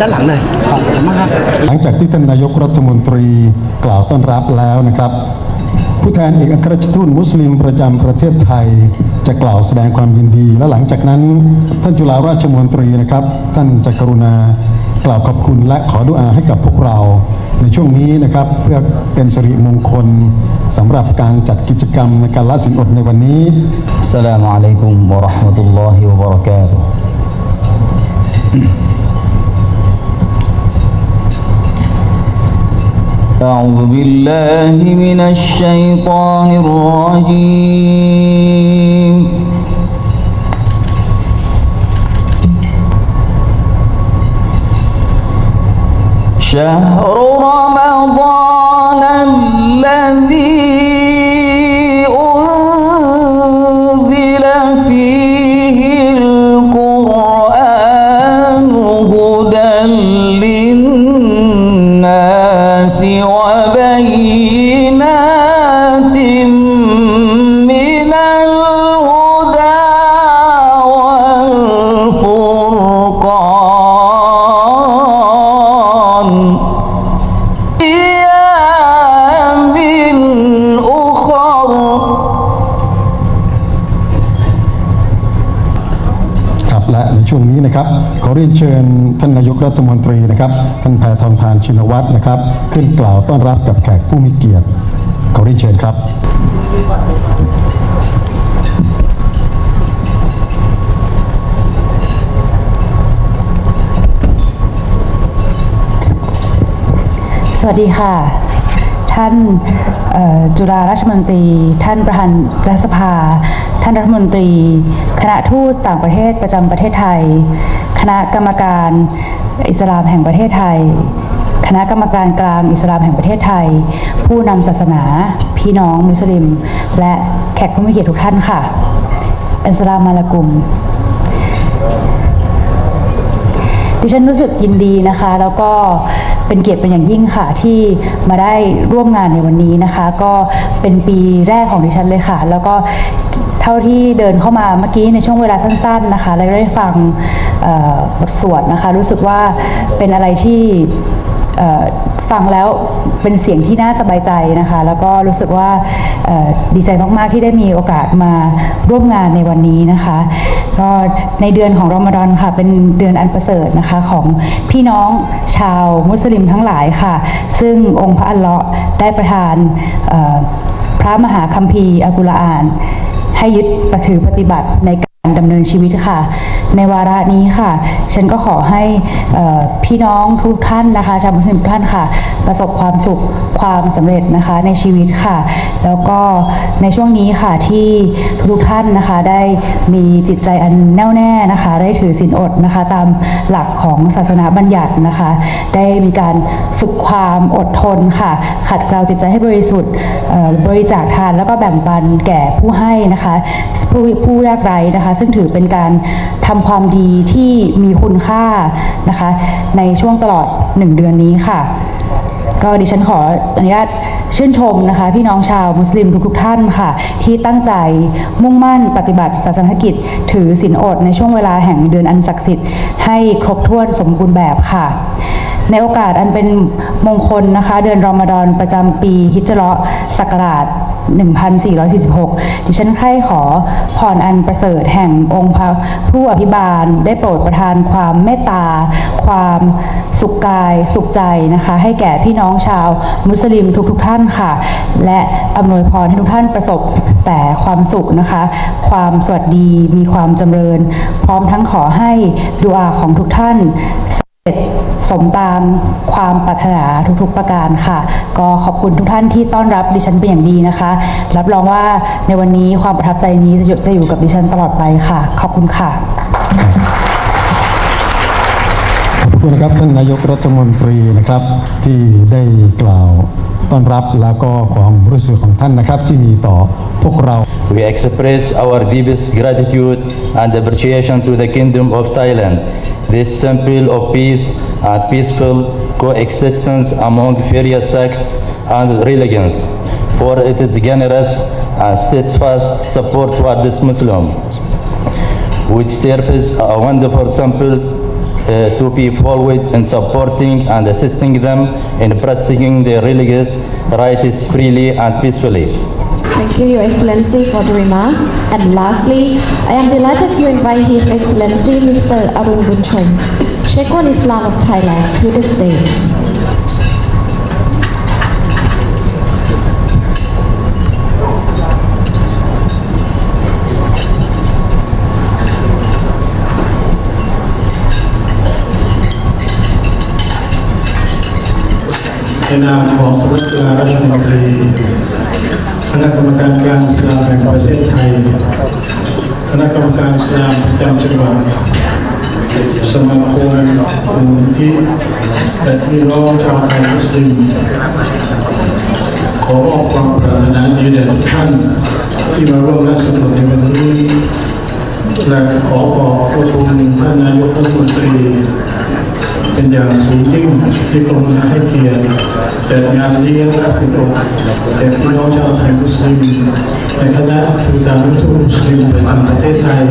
ด้านหลังเลยขอบคุณมากหลังจากที่ท่านนายกรัฐมนตรีกล่าวต้อนรับแล้วนะครับ ผู้แทนเอกอัครราชทูตมุสลิมประจำประเทศไทย จะกล่าวแสดงความยินดี และหลังจากนั้นท่านจุฬาราชมนตรีนะครับ ท่านจะกรุณากล่าวขอบคุณและขอดุอาให้กับพวกเรา ในช่วงนี้นะครับเพื่อเป็นสิริมงคลสำหรับการจัดกิจกรรมในการละสินอดในวันนี้สลามอะลัยกุมวะราะห์มะตุลลอฮิวะบะเราะกาตุ أعوذ بالله من الشيطان الرجيم. شهر رمضان الذي ขอเรียนเชิญท่านนายกรัฐมนตรีนะครับท่านแพทองทานชินวัตรนะครับ ขึ้นกล่าวต้อนรับกับแขกผู้มีเกียรติขอเรียนเชิญครับ สวัสดีค่ะ ท่านจุฬาราชมนตรี ท่านประธานรัฐสภา ท่านรัฐมนตรี คณะทูตต่างประเทศประจำประเทศไทย คณะกรรมการอิสลามแห่งประเทศไทย คณะกรรมการกลางอิสลามแห่งประเทศไทย ผู้นำศาสนาพี่น้องมุสลิม และแขกผู้มีเกียรติทุกท่านค่ะอัสสลามุลัยกุมดิฉันรู้สึกยินดีนะคะ แล้วก็ เป็นเกียรติเป็นอย่างยิ่งค่ะที่มาได้ร่วมงานในวันนี้นะคะ ก็เป็นปีแรกของดิฉันเลยค่ะ แล้วก็เท่าที่เดินเข้ามาเมื่อกี้ในช่วงเวลาสั้น ๆนะคะแล้ได้ฟังบทสวดนะคะ รู้สึกว่าเป็นอะไรที่ฟังแล้วเป็นเสียงที่น่าสบายใจนะคะ แล้วก็รู้สึกว่าดีใจมาก ๆ ที่ได้มีโอกาสมาร่วมงานในวันนี้นะคะ ก็ในเดือนของรอมฎอนค่ะ เป็นเดือนอันประเสริฐนะคะของพี่น้องชาวมุสลิมทั้งหลายค่ะ ซึ่งองค์พระอัลเลาะห์ได้ประทานพระมหาคัมภีร์อัลกุรอาน ให้ยึดปฏิถือปฏิบัติในการดำเนินชีวิตค่ะ ในวาระนี้ค่ะ ฉันก็ขอให้พี่น้องทุกท่านนะคะชาวมุสลิมทุกท่านค่ะ ประสบความสุขความสำเร็จนะคะในชีวิตค่ะ แล้วก็ในช่วงนี้ค่ะที่ทุกท่านนะคะได้มีจิตใจอันแน่วแน่นะคะ ได้ถือศีลอดนะคะ ตามหลักของศาสนาบัญญัตินะคะ ได้มีการฝึกความอดทนค่ะ ขัดเกลาจิตใจให้บริสุทธิ์บริจาคทานแล้วก็แบ่งปันแก่ผู้ให้นะคะ ผู้ผู้ยากไร้นะคะ ซึ่งถือเป็นการทำความดีที่มีคุณค่านะคะ ในช่วงตลอด 1 เดือนนี้ค่ะ ก็ดิฉันขออนุญาตชื่นชมนะคะ พี่น้องชาวมุสลิมทุกๆท่านค่ะ ที่ตั้งใจมุ่งมั่นปฏิบัติศาสนกิจ ถือศีลอดในช่วงเวลาแห่งเดือนอันศักดิ์สิทธิ์ให้ครบถ้วนสมบูรณ์แบบค่ะ ในโอกาสอันเป็นมงคลนะคะ เดือนรอมฎอนประจำปีฮิจเราะศักราช 1446 ดิฉันใคร่ขอพรอันประเสริฐแห่งองค์พระผู้อภิบาล ได้โปรดประทานความเมตตา ความสุขกายสุขใจนะคะ ให้แก่พี่น้องชาวมุสลิมทุกๆทท่านค่ะ และอำนวยพรให้ทุกท่านประสบแต่ความสุขนะคะ ความสวัสดีมีความจำเริญ พร้อมทั้งขอให้ดุอาของทุกท่าน สมตามความปรารถนาทุกๆประการค่ะ ก็ขอบคุณทุกท่านที่ต้อนรับดิฉันเป็นอย่างดีนะคะ รับรองว่าในวันนี้ความประทับใจนี้จะอยู่จะอยู่กับดิฉันตลอดไปค่ะ ขอบคุณค่ะขอบคุณนะครับท่านนายกรัฐมนตรีนะครับที่ได้กล่าว ต้อนรับแล้วก็ความรู้สึกของท่านนะครับที่มีต่อพวกเรา We express our deepest gratitude and appreciation to the Kingdom of Thailand, this symbol of peace and peaceful coexistence among various sects and religions, for its generous and steadfast support toward this Muslim, which serves a wonderful sample uh, uh, to be forward in supporting and assisting them in practicing their religious rights freely and peacefully. Thank you, Your Excellency, for the remark. And lastly, I am delighted to invite His Excellency Mr. Arun Bunchom, Sheikh Islam of Thailand, to the stage. ในนามของสำนักงานราชมนตรีคณะกรรมการกลางอิสลามแห่งประเทศไทย คณะกรรมการอิสลามประจำจังหวัดสมาคมมูลนิธิและพี่น้องชาวไทยมุสลิมขอมอบความปรารถนาดีแด่ทุกท่านที่มาร่วมรับสนุนในวันนี้และขอขอบพระคุณท่านนายกรัฐมนตรี เป็นอย่างสูงยิ่งที่กรมกาให้เกียรติจัดงานเลี้ยงและสิบอดแด่พี่น้องชาวไทยมุสลิมในคณะสุตานุทูตมุสลิมประจำประเทศไทย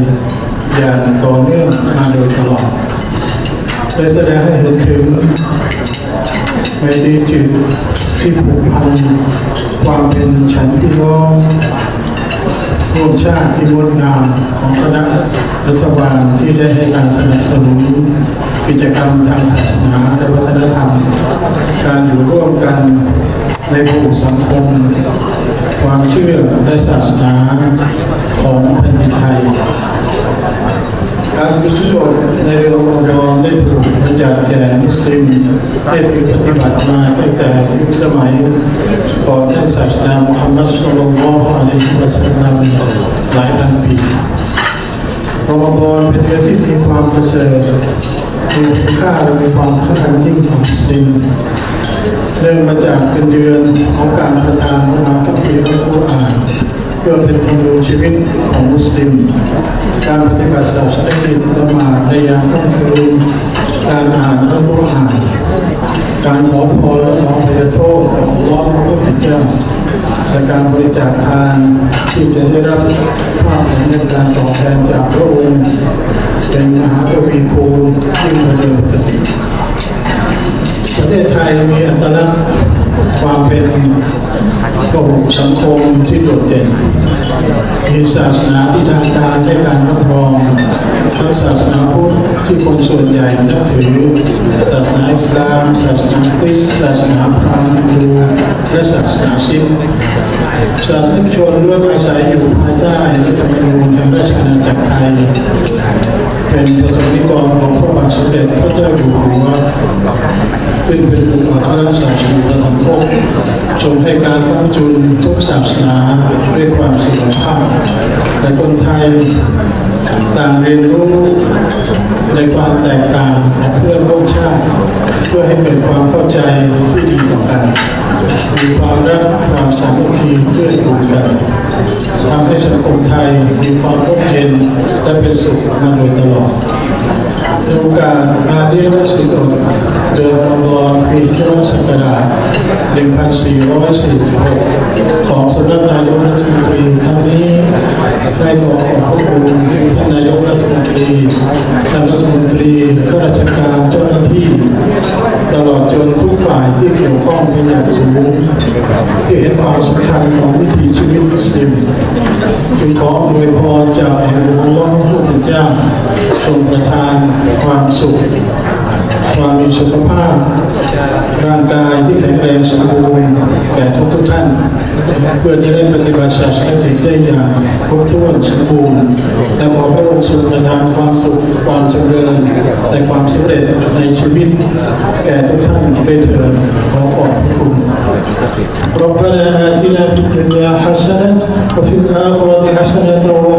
อย่างต่อเนื่องมาโดยตลอดได้แสดงให้เห็นถึงไมตรีจิตที่ผูกพันความเป็นฉันพี่น้องร่วมชาติที่งดงามของคณะ รัฐบาลที่ได้ให้การสนับสนุนกิจกรรมทางศาสนาและวัฒนธรรม การอยู่ร่วมกันในหมู่สังคม ความเชื่อและศาสนาของแผ่นดินไทย การถือศีลในเดือนรอมฎอนได้ถูกบัญญัติแก่มุสลิมให้ถือปฏิบัติมาตั้งแต่ยุคสมัยก่อนท่านศาสดามุฮัมมัดสุลลัลลอฮุอะลัยฮิวะสัลลัมหลายพันปี รอมฎอนเป็นเดือที่มีความประเสริฐมีคุณค่าและมีความสำคัญยิ่งของมุสลิมเนื่องมาจากเป็นเดือนของการประทานมาคัมภีร์อัลกุรอานเพื่อเป็นคนดูชีวิตของมุสลิม การปฏิบัติศาสนกิจละหมาดในยามค่ำคืนการอ่านอัลกุรอานการขอพรและขอพยโทษของอัลลอฮ์พระผู้เป็นเจ้า และการบริจาคทานที่จะได้รับควาพผลในการตอบแทนจากพระองค์เป็นมหากวีคูณที่มาเดินปกติประเทศไทยมีอัตลักษณ์ความเป็น กลุ่มสังคมที่โดดเด่นมีศาสนาที่ทางการได้การรับรองพระศาสนาพุทธที่คนส่วนใหญ่นับถือศาสนาอิสลามศาสนาคริสต์ศาสนาพราหมณ์ฮินดูและศาสนาซิกศาสนิกชนล้วนอาศัยอยู่ภายใต้รัฐ ให้การค้ำจุนทุกศาสนาด้วยความเสมอภาคและคนไทยต่างเรียนรู้ในความแตกต่างของเพื่อนร่วมชาติ เพื่อให้เกิดความเข้าใจที่ดีต่อกัน มีความรักความสามัคคีเพื่อกูลกันทำให้สังคมไทยมีความร่มเย็นและเป็นสุขมาโดยตลอด ในโอกาสงานเลี้ยงและสิลเดือนรอมฎอนปีพุทธศักราช1446 ของสำนักนายกรัฐมนตรีครั้งนี้ได้ขอขอบพระคุณท่านนายกรัฐมนตรีท่านรัฐมนตรีข้าราชการเจ้าหน้าที่ ตลอดจนทุกฝ่ายที่เกี่ยวข้องเป็นอย่างสูง ที่เห็นความสำคัญของวิถีชีวิตมุสลิมจึงขออวยพรจากแห่งอัลลอฮ์ผู้ เป็นเจ้าทรงประทานความสุข ความมีสุขภาพ ร่างกายที่แข็งแรงสมบูรณ์แก่ทุกทุกๆท่าน เพื่อที่ได้ปฏิบัติศาสนากิจได้อย่างครบถ้วนสมบูรณ์และขอพระองค์ทรงประทานความสุขความเจริญในความสำเร็จในชีวิต แก่ทุกท่านได้เถิดขอขอบพระคุณ ربنا آتنا في الدنيا حسنة وفي الآخرة حسنة وقنا